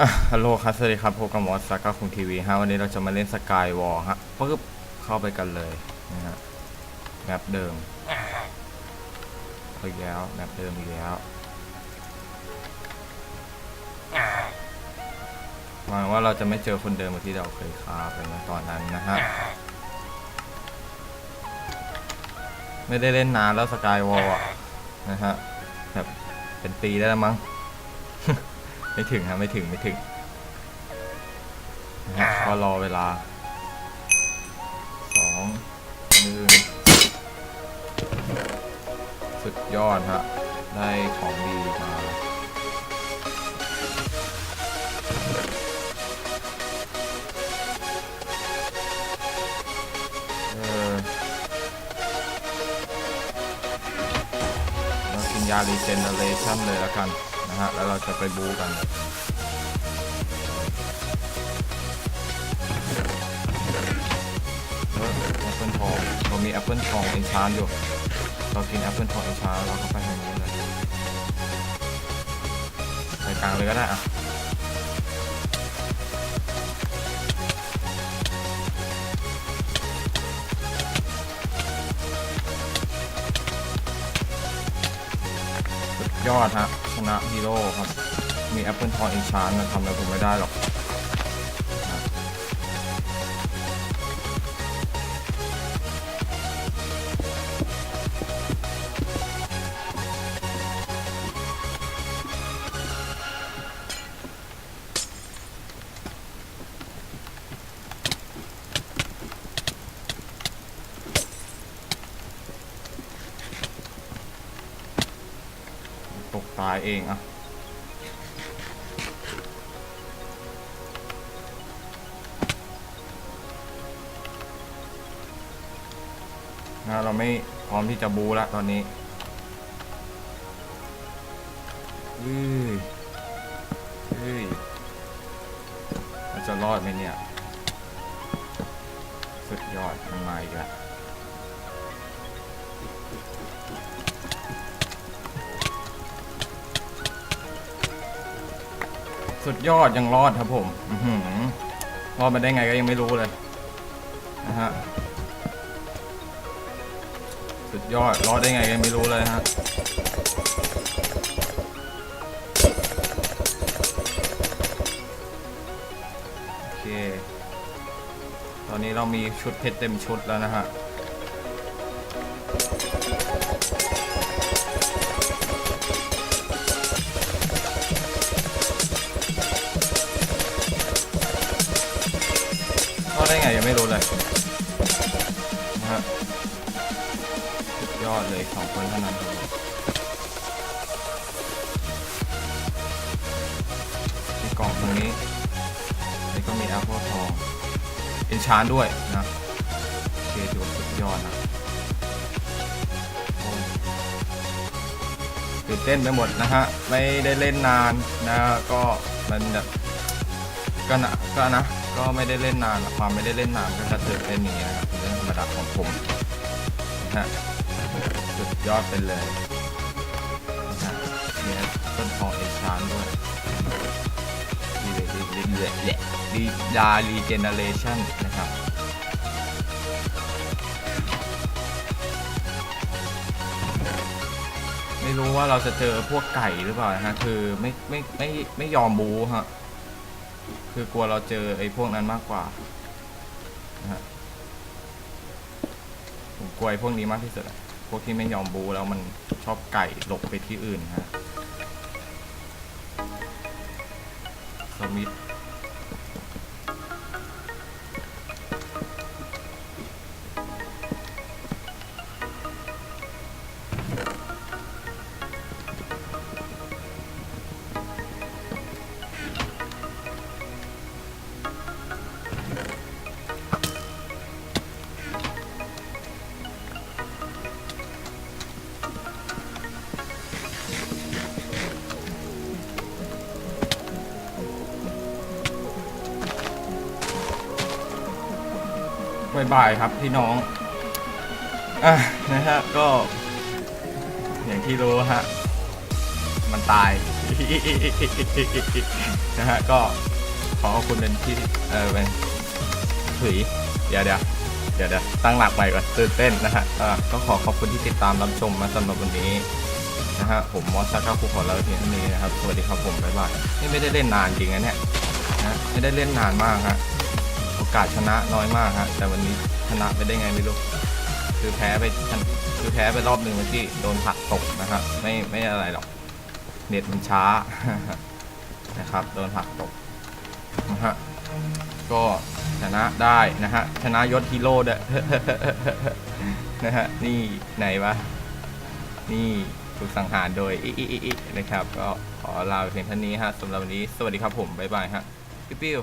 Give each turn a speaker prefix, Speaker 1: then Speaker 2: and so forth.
Speaker 1: อะฮัลโหลครับ สวัสดีครับพบกับมอสซากาคุงทีวีฮะ วันนี้เราจะมาเล่นสกายวอลฮะปึ๊บเข้าไปกันเลยนะฮะแมปเดิมอีกแล้วแมปเดิมอีกแล้วหวังว่าเราจะไม่เจอคนเดิมเหมือนที่เราเคยฆ่าไปเมื่อตอนนั้นนะฮะ ไม่ได้เล่นนานแล้วสกายวอลนะฮะแบบเป็นปีได้แล้วมั้ง ไม่ถึงครับไม่ถึงไม่ถึงนะฮะก็รอเวลาสองหนึ่งสุดยอดฮะได้ของดีมาเออเรากินยารีเจนเนเรชั่นเลยแล้วกัน นะฮะ แล้วเราจะไปบูกันเออแอปเปิลทองเรามีแอปเปิลทองเอนชานอยู่ เรากินแอปเปิลทองเอนชานเราก็ไปทางนู้นเลยไปกลางเลยก็ได้อะ ยอดฮะชนะฮีโร่ครับ มีแอปเปิลทองเอนชานทำอะไรผมไม่ได้หรอกายเองอะนะเราไม่พร้อมที่จะบูแล้วตอนนี้เฮ้ยเฮ้ยจะรอดไหมเนี่ย สุดยอดมันมาอีกแล้ว สุดยอดยังรอดครับผมรอดมาได้ไงก็ยังไม่รู้เลยนะฮะสุดยอดรอดได้ไงก็ยังไม่รู้เลยฮะโอเค ตอนนี้เรามีชุดเพชรเต็มชุดแล้วนะฮะ ไม่รู้เลยนะฮะยอดเลยสองคนเท่านั้นครับผมมีกล่องตรงนี้แล้วก็มีแอปเปิลทองเอนชานด้วยนะโอเคถือว่าสุดยอดนะตื่นเต้นไปหมดนะฮะ ไม่ได้เล่นนานนะก็มันแบบก็นะก็นะ ก็ไม่ได้เล่นนานความไม่ได้เล่นนานก็จะตื่นเต้นอย่างนี้นะครับเป็นเรื่องธรรมดาของผมนะฮะสุดยอดไปเลยนะฮะเนี่ยต้นทองเอชานด้วยดีเลยดีดีเลยแหละดีดารีเจเนเรชั่นนะครับไม่รู้ว่าเราจะเจอพวกไก่หรือเปล่านะฮะคือไม่ไม่ไม่ไม่ยอมบูฮะ คือกลัวเราเจอไอ้พวกนั้นมากกว่านะฮะผมกลัวไอ้พวกนี้มากที่สุดอะพวกที่ไม่ยอมบูแล้วมันชอบไก่หลบไปที่อื่นฮะสมิธ บายบายครับพี่น้องอะนะฮะก็ อย่างที่รู้ฮะมันตาย นะฮะก็ขอขอบคุณเป็นที่เออเป็นถุยเดี๋ยวเดี๋ยวเดี๋ยวเดี๋ยวตั้งหลักใหม่ก่อนตื่นเต้นนะฮะอ่าก็ขอขอบคุณที่ติดตามรับชมมาสำหรับวันนี้นะฮะผมมอสซาก้าคูขอลาไปเพียงเท่านี้นะครับสวัสดีครับผมบ๊ายบายนี่ไม่ได้เล่นนานจริงนะเนี่ยนะไม่ได้เล่นนานมากฮะ กาสชนะน้อยมากฮะแต่วันนี้ชนะไปได้ไงไม่รู้คือแพ้ไปคือแพ้ไปรอบหนึ่งเมื่อกี้โดนผลักตกนะครับไม่ไม่อะไรหรอกเน็ตมันช้านะครับโดนผลักตกนะฮะก็ชนะได้นะฮะชนะยศฮีโร่ด้วยนะฮะนี่ไหนวะนี่ถูกสังหารโดยอิอิอินะครับ ก็ขอลาไปเพียงเท่านี้ฮะสำหรับวันนี้ สวัสดีครับผม บ๊ายบายฮะ ปิ๊วปิ๊ว